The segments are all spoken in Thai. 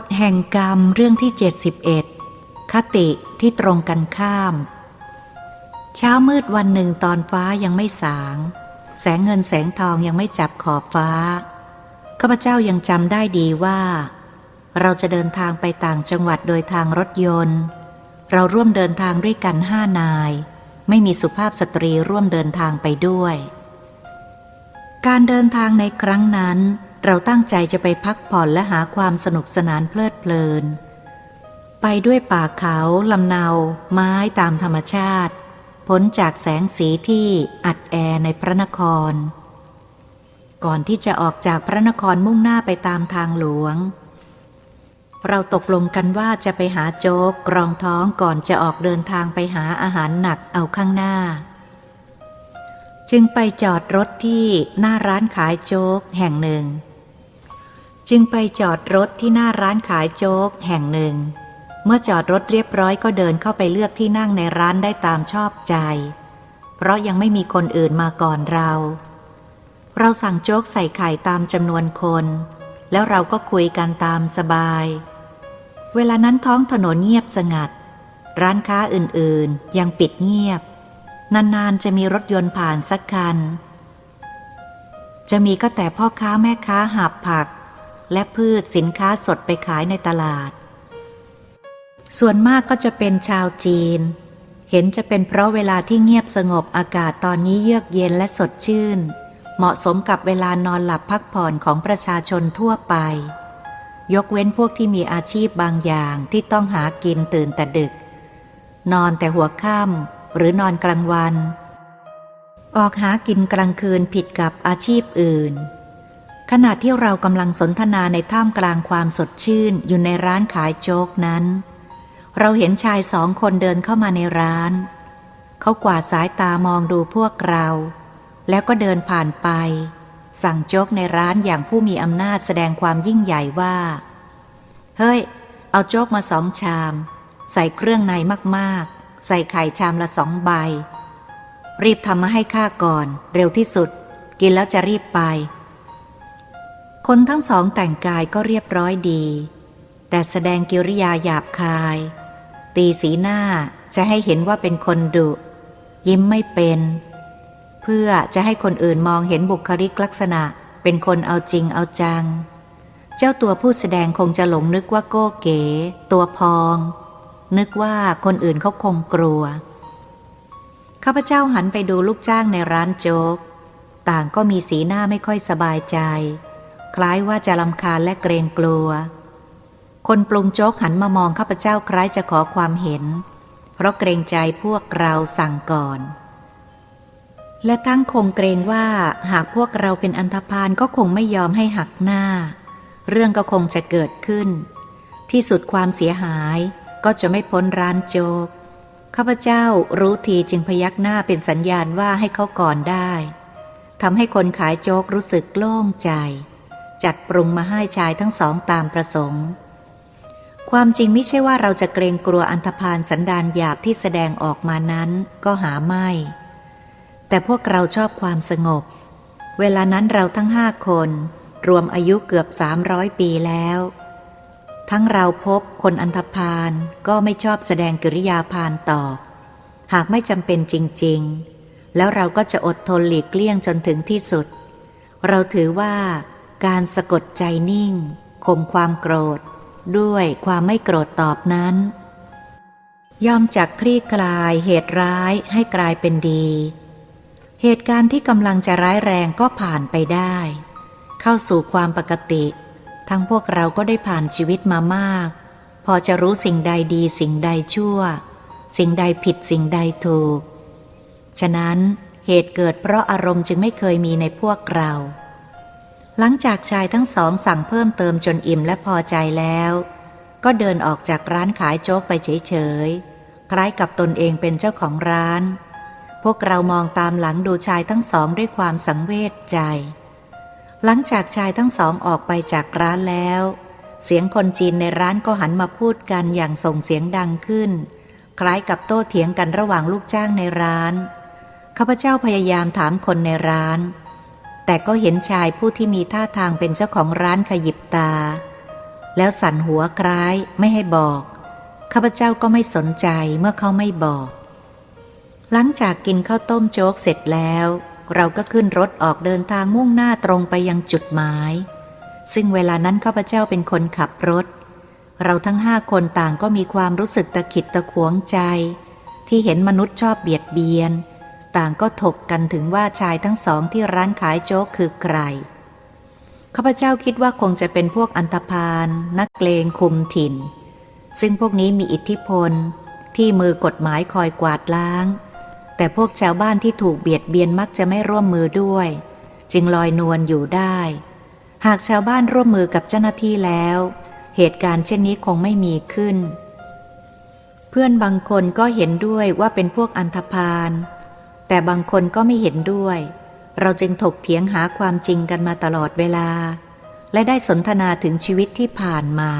ฎแห่งกรรมเรื่องที่ 71 คติที่ตรงกันข้าม เช้ามืดวันหนึ่งตอนฟ้ายังไม่สาง แสงเงินแสงทองยังไม่จับขอบฟ้า ข้าพเจ้ายังจำได้ดีว่า เราจะเดินทางไปต่างจังหวัดโดยทางรถยนต์ เราร่วมเดินทางด้วยกันห้านาย ไม่มีสุภาพสตรีร่วมเดินทางไปด้วย การเดินทางในครั้งนั้น เราตั้งใจจะไปพักผ่อนและหาความสนุกสนานเพลิดเพลิน ไปด้วยป่าเขาลำเนา ไม้ตามธรรมชาติ พ้นจากแสงสีที่อัดแอในพระนคร ก่อนที่จะออกจากพระนครมุ่งหน้าไปตามทางหลวง เราตกลงกันว่าจะไปหาโจ๊กกรองท้องก่อนจะออกเดินทางไปหาอาหารหนักเอาข้างหน้าจึงไปจอดรถที่หน้าร้านขายโจ๊กแห่งหนึ่ง จึงไปจอดรถที่หน้าร้านขายโจ๊กแห่งหนึ่ง เมื่อจอดรถเรียบร้อยก็เดินเข้าไปเลือกที่นั่งในร้านได้ตามชอบใจ เพราะยังไม่มีคนอื่นมาก่อนเรา เราสั่งโจ๊กใส่ไข่ตามจำนวนคน แล้วเราก็คุยกันตามสบาย เวลานั้นท้องถนนเงียบสงัด ร้านค้าอื่นๆ ยังปิดเงียบ นานๆจะมีรถยนต์ผ่านสักคัน จะมีก็แต่พ่อค้าแม่ค้าหาบผัก และพืชสินค้าสดไปขายในตลาด ส่วนมากก็จะเป็นชาวจีน เห็นจะเป็นเพราะเวลาที่เงียบสงบอากาศตอนนี้เยือกเย็นและสดชื่น เหมาะสมกับเวลานอนหลับพักผ่อนของประชาชนทั่วไป ยกเว้นพวกที่มีอาชีพบางอย่างที่ต้องหากินตื่นแต่ดึก นอนแต่หัวค่ำหรือนอนกลางวัน ออกหากินกลางคืนผิดกับอาชีพอื่น ขณะที่เรากำลังสนทนาในท่ามกลางความสดชื่นอยู่ในร้านขายโจ๊กนั้น เราเห็นชายสองคนเดินเข้ามาในร้าน เขากวาดสายตามองดูพวกเรา แล้วก็เดินผ่านไป สั่งโจ๊กในร้านอย่างผู้มีอำนาจแสดงความยิ่งใหญ่ว่า เฮ้ย เอาโจ๊กมาสองชาม ใส่เครื่องในมากๆ ใส่ไข่ชามละสองใบ รีบทำมาให้ข้าก่อน เร็วที่สุด กินแล้วจะรีบไป คนทั้งสองแต่งกายก็เรียบร้อยดี แต่แสดงกิริยาหยาบคาย ตีสีหน้าจะให้เห็นว่าเป็นคนดุ ยิ้มไม่เป็น เพื่อจะให้คนอื่นมองเห็นบุคลิกลักษณะเป็นคนเอาจริงเอาจัง เจ้าตัวผู้แสดงคงจะหลงนึกว่าโก้เก๋ ตัวพอง นึกว่าคนอื่นเขาคงกลัว ข้าพเจ้าหันไปดูลูกจ้างในร้านโจ๊ก ต่างก็มีสีหน้าไม่ค่อยสบายใจ คล้ายว่าจะลำคาญและเกรงกลัว คนปรุงโจ๊กหันมามองข้าพเจ้าคล้ายจะขอความเห็น เพราะเกรงใจพวกเราสั่งก่อน และทั้งคงเกรงว่าหากพวกเราเป็นอันธพาลก็คงไม่ยอมให้หักหน้า เรื่องก็คงจะเกิดขึ้น ที่สุดความเสียหายก็จะไม่พ้นร้านโจกข้าพเจ้ารู้ทีจึงพยักหน้าเป็นสัญญาณว่าให้เขาก่อนได้ทำให้คนขายโจ๊กรู้สึกโล่งใจ จัดปรุงมาให้ชายทั้งสองตามประสงค์ ความจริงไม่ใช่ว่าเราจะเกรงกลัวอันธพาลสันดานหยาบที่แสดงออกมานั้นก็หาไม่ แต่พวกเราชอบความสงบ เวลานั้นเราทั้งห้าคน รวมอายุเกือบสามร้อยปีแล้ว ทั้งเราพบคนอันธพาลก็ไม่ชอบแสดงกิริยาพานต่อ หากไม่จำเป็นจริง ๆ แล้วเราก็จะอดทนหลีกเลี่ยงจนถึงที่สุด เราถือว่า การสะกดใจนิ่งข่มความโกรธ ด้วยความไม่โกรธตอบนั้น ย่อมจากคลี่คลายเหตุร้ายให้กลายเป็นดี เหตุการณ์ที่กำลังจะร้ายแรงก็ผ่านไปได้ เข้าสู่ความปกติ ทั้งพวกเราก็ได้ผ่านชีวิตมามาก พอจะรู้สิ่งใดดีสิ่งใดชั่ว สิ่งใดผิดสิ่งใดถูก ฉะนั้นเหตุเกิดเพราะอารมณ์จึงไม่เคยมีในพวกเรา หลังจากชายทั้งสองสั่งเพิ่มเติมจนอิ่มและพอใจแล้ว ก็เดินออกจากร้านขายโจ๊กไปเฉยๆ คล้ายกับตนเองเป็นเจ้าของร้าน พวกเรามองตามหลังดูชายทั้งสองด้วยความสังเวชใจ หลังจากชายทั้งสองออกไปจากร้านแล้ว เสียงคนจีนในร้านก็หันมาพูดกันอย่างส่งเสียงดังขึ้น คล้ายกับโต้เถียงกันระหว่างลูกจ้างในร้านข้าพเจ้าพยายามถามคนในร้าน แต่ก็เห็นชายผู้ที่มีท่าทางเป็นเจ้าของร้านขยิบตา แล้วสั่นหัวคล้ายไม่ให้บอกข้าพเจ้าก็ไม่สนใจเมื่อเขาไม่บอก หลังจากกินข้าวต้มโจ๊กเสร็จแล้ว เราก็ขึ้นรถออกเดินทางมุ่งหน้าตรงไปยังจุดหมาย ซึ่งเวลานั้นข้าพเจ้าเป็นคนขับรถ เราทั้งห้าคนต่างก็มีความรู้สึกตะขิดตะขวงใจ ที่เห็นมนุษย์ชอบเบียดเบียน ต่างก็ถกกันถึงว่าชายทั้งสองที่ร้านขายโจ๊กคือใคร ข้าพเจ้าคิดว่าคงจะเป็นพวกอันธพาลนักเลงคุมถิ่น ซึ่งพวกนี้มีอิทธิพล ที่มือกฎหมายคอยกวาดล้าง แต่พวกชาวบ้านที่ถูกเบียดเบียนมักจะไม่ร่วมมือด้วย จึงลอยนวลอยู่ได้ หากชาวบ้านร่วมมือกับเจ้าหน้าที่แล้ว เหตุการณ์เช่นนี้คงไม่มีขึ้น เพื่อนบางคนก็เห็นด้วยว่าเป็นพวกอันธพาล แต่บางคนก็ไม่เห็นด้วย เราจึงถกเถียงหาความจริงกันมาตลอดเวลา และได้สนทนาถึงชีวิตที่ผ่านมา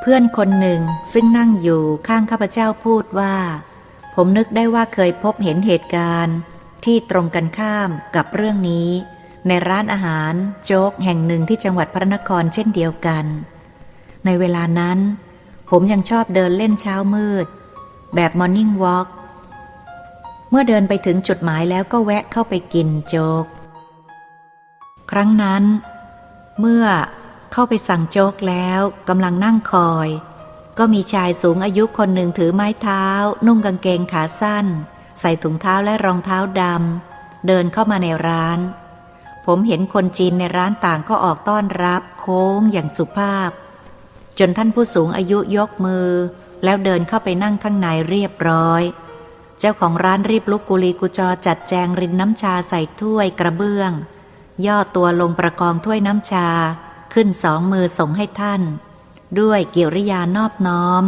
เพื่อนคนหนึ่งซึ่งนั่งอยู่ข้างข้าพเจ้าพูดว่า ผมนึกได้ว่าเคยพบเห็นเหตุการณ์ที่ตรงกันข้ามกับเรื่องนี้ ในร้านอาหารโจ๊กแห่งหนึ่งที่จังหวัดพระนครเช่นเดียวกัน ในเวลานั้น ผมยังชอบเดินเล่นเช้ามืด แบบมอร์นิ่งวอล์กเมื่อเดินไปถึงจุดหมายแล้วก็แวะเข้าไปกินโจ๊ก ครั้งนั้น เมื่อเข้าไปสั่งโจ๊กแล้วกำลังนั่งคอย ก็มีชายสูงอายุคนหนึ่งถือไม้เท้า นุ่งกางเกงขาสั้น ใส่ถุงเท้าและรองเท้าดำเดินเข้ามาในร้าน ผมเห็นคนจีนในร้านต่างก็ออกต้อนรับ โค้งอย่างสุภาพ จนท่านผู้สูงอายุยกมือ แล้วเดินเข้าไปนั่งข้างในเรียบร้อย เจ้าของร้านรีบลุกกุลีกุจอจัดแจงรินน้ำชาใส่ถ้วยกระเบื้อง ย่อตัวลงประกองถ้วยน้ำชา ขึ้นสองมือส่งให้ท่าน ด้วยกิริยานอบน้อม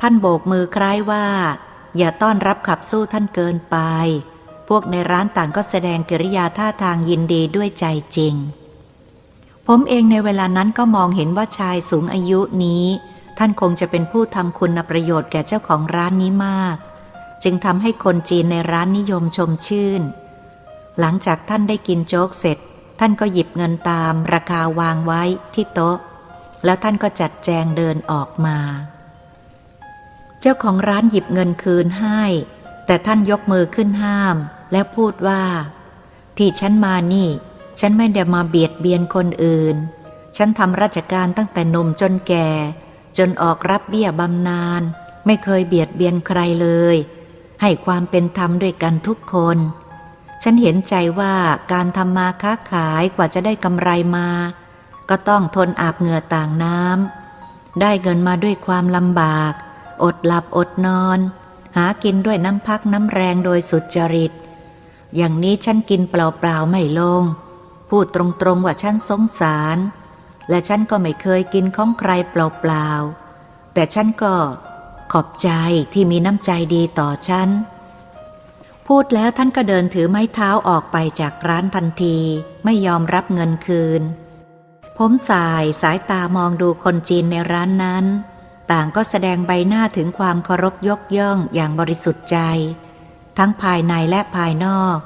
ท่านโบกมือคล้ายว่า อย่าต้อนรับขับสู้ท่านเกินไป วกในร้านต่างก็แสดงกิริยาท่าทางยินดีด้วยใจจริง ผมเองในเวลานั้นก็มองเห็นว่าชายสูงอายุนี้ ท่านคงจะเป็นผู้ทำคุณประโยชน์แก่เจ้าของร้านนี้มาก จึงทำให้คนจีนในร้านนิยมชมชื่น หลังจากท่านได้กินโจ๊กเสร็จ ท่านก็หยิบเงินตามราคาวางไว้ที่โต๊ะ แล้วท่านก็จัดแจงเดินออกมา เจ้าของร้านหยิบเงินคืนให้ แต่ท่านยกมือขึ้นห้าม และพูดว่า ที่ฉันมานี่ ฉันไม่ได้มาเบียดเบียนคนอื่น ฉันทำราชการตั้งแต่หนุ่มจนแก่ จนออกรับเบี้ยบำนาญไม่เคยเบียดเบียนใครเลย ให้ความเป็นธรรมด้วยกันทุกคน ฉันเห็นใจว่าการทำมาค้าขายกว่าจะได้กำไรมา ก็ต้องทนอาบเหงื่อต่างน้ำได้เงินมาด้วยความลำบาก อดหลับอดนอน หากินด้วยน้ำพักน้ำแรงโดยสุจริต อย่างนี้ฉันกินเปล่าๆไม่ลง พูดตรงๆว่าฉันสงสาร และฉันก็ไม่เคยกินของใครเปล่าๆ แต่ฉันก็ขอบใจที่มีน้ำใจดีต่อฉัน พูดแล้วท่านก็เดินถือไม้เท้าออกไปจากร้านทันที ไม่ยอมรับเงินคืน ผมสายสายตามองดูคนจีนในร้านนั้น ต่างก็แสดงใบหน้าถึงความเคารพยกย่องอย่างบริสุทธิ์ใจ ทั้งภายในและภายนอก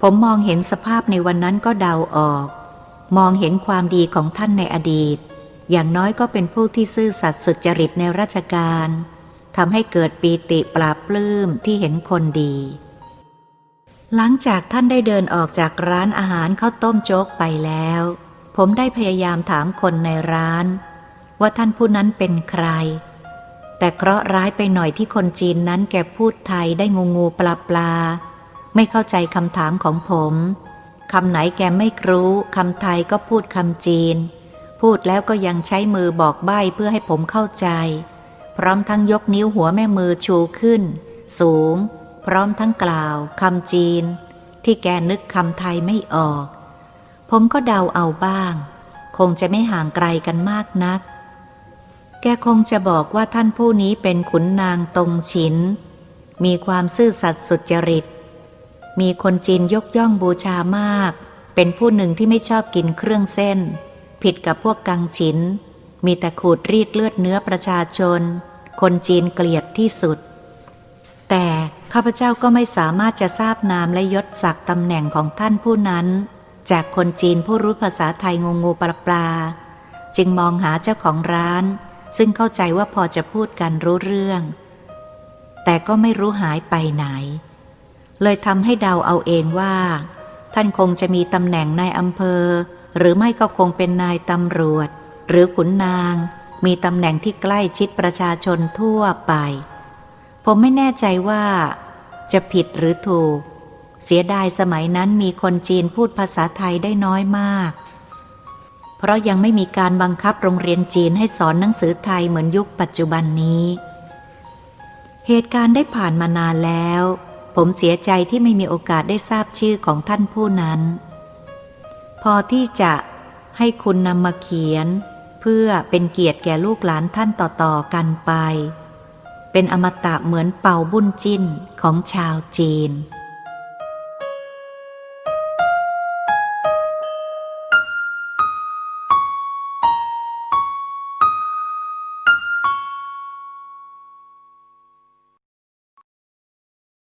ผมมองเห็นสภาพในวันนั้นก็เดาออก มองเห็นความดีของท่านในอดีต อย่างน้อยก็เป็นผู้ที่ซื่อสัตย์สุจริตในราชการทำให้เกิดปีติปราบปลื้มที่เห็นคนดี หลังจากท่านได้เดินออกจากร้านอาหารข้าวต้มโจ๊กไปแล้ว ผมได้พยายามถามคนในร้าน ว่าท่านผู้นั้นเป็นใคร แต่เคราะห์ร้ายไปหน่อยที่คนจีนนั้นแกพูดไทยได้งูงูปลาปลา ไม่เข้าใจคำถามของผมคำไหนแกไม่รู้คำไทยก็พูดคำจีน พูดแล้วก็ยังใช้มือบอกใบ้เพื่อให้ผมเข้าใจ พร้อมทั้งยกนิ้วหัวแม่มือชูขึ้น สูง พร้อมทั้งกล่าวคำจีน ที่แกนึกคำไทยไม่ออก ผมก็เดาเอาบ้าง คงจะไม่ห่างไกลกันมากนัก แกคงจะบอกว่าท่านผู้นี้เป็นขุนนางตรงฉิน มีความซื่อสัตย์สุจริต มีคนจีนยกย่องบูชามาก เป็นผู้หนึ่งที่ไม่ชอบกินเครื่องเส้น ผิดกับพวกกังฉิน มีแต่ขูดรีดเลือดเนื้อประชาชน คนจีนเกลียดที่สุด แต่ข้าพเจ้าก็ไม่สามารถจะทราบนามและยศศักดิ์ตำแหน่งของท่านผู้นั้น จากคนจีนผู้รู้ภาษาไทยงูงูปลาปลา จึงมองหาเจ้าของร้าน ซึ่งเข้าใจว่าพอจะพูดกันรู้เรื่อง แต่ก็ไม่รู้หายไปไหน เลยทำให้เดาเอาเองว่า ท่านคงจะมีตำแหน่งนายอำเภอ หรือไม่ก็คงเป็นนายตำรวจ หรือขุนนาง มีตำแหน่งที่ใกล้ชิดประชาชนทั่วไป ผมไม่แน่ใจว่า จะผิดหรือถูก เสียดายสมัยนั้นมีคนจีนพูดภาษาไทยได้น้อยมาก เพราะยังไม่มีการบังคับโรงเรียนจีนให้สอนหนังสือไทยเหมือนยุคปัจจุบันนี้ เหตุการณ์ได้ผ่านมานานแล้ว ผมเสียใจที่ไม่มีโอกาสได้ทราบชื่อของท่านผู้นั้น พอที่จะให้คุณนำมาเขียน เพื่อเป็นเกียรติแก่ลูกหลานท่านต่อๆกันไป เป็นอมตะเหมือนเป่าบุญจิ้นของชาวจีน